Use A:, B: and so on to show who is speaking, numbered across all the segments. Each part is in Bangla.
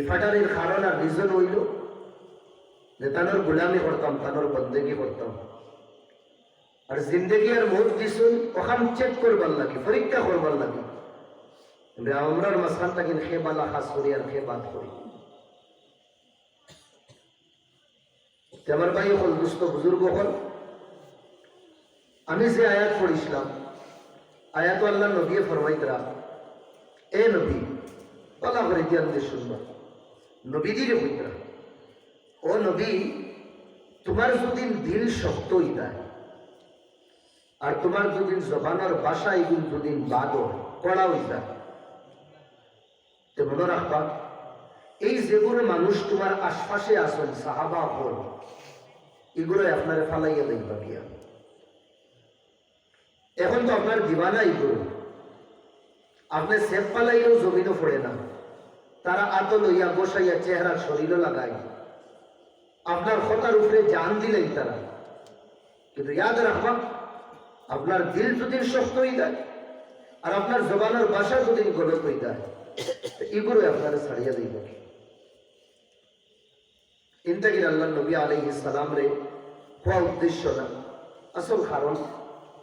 A: ইফাটারের কারণ আর রিজন হইল। যে তানোর গুলামি করতাম, তানোর বন্দেগি করতাম। আর জিন্দগি আর মত দিছুন, ওখান চেক করবার লাগে, পরীক্ষা করবার লাগে। আমরার মাঝখানটা কিন্তু খে বালা খাস করি আর খে বাদ করি। আমার ভাই হল দুস্থ বুজুর্গ হল। আমি যে আয়াত পড়িছিলাম, আয়াত আল্লাহ নবী ফরমাইতরা এ নবী, বলা করে দিয়ে শুনবা। নবীজিরে হইতরা ও নবী, তোমার যদি দিল শক্ত হই যায় আর তোমার যদি জবানের বাসা এগুলো যদি বাদ কড়া হই তো মনে রাখবা, এই যেগুলো মানুষ তোমার আশপাশে আসেন সাহাবা হল এগুলো আপনারা ফালাইয়া দেখবা গিয়া। এখন তো আপনার দিবানা এগুলো আপনি সেফ পালাইলেও জমিনও পড়ে না। তারা আত লইয়া বসাইয়া চেহারা শরীরও লাগায়। আপনার কথার উপরে জান দিলেন তারা। কিন্তু ইয়াদ রাখবা আপনার দিল যদি শক্ত হয়ে যায়, আর আপনার জবানের ভাষা যদি গলত হয়ে যায়। এগুলো আপনারা ছাড়িয়া দিবে ইন্তাকির আল্লাহ নবী আলাইহি সালাম রে হওয়া উদ্দেশ্য না? আসল কারণ,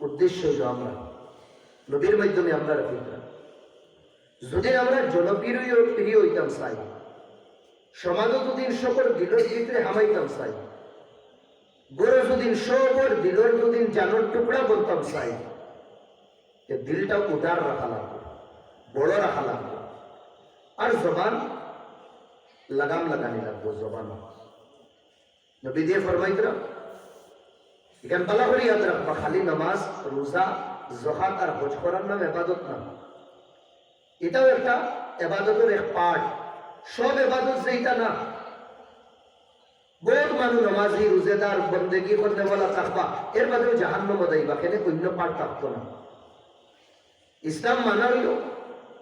A: উদ্দেশ্য হইল আমরা। নবীর মাধ্যমে আমরা রাখিতা যদি আমরা জনপ্রিয় প্রিয় হইতাম চাই সমাজ যদিন সকল দিলর ভিতরে হামাইতাম চাই গরু যদিন সবর দিলর যদিন জানোর টুকরা বলতাম চাই দিলটা উদার রাখা লাগবে, বড় রাখা লাগবে। আর জবান লাগাম লাগানি লাগবো, জবান। নবী দিয়ে ফরমাইতরা এখান পালা করে, ইয়াদ খালি নামাজ, রোজা, জহাত আর হজ করার নাম এবাদত না। এটাও একটা এবাদতের এক পার্ট সব এবাদত যেটা না, বহুত মানুষ নমাজি, রোজেদার, বন্দেগি করতে বলা থাকবা এর বাদেও জাহান্ন বদাইবা কেন অন্য পার্ট থাকতো না। ইসলাম মানা হইল।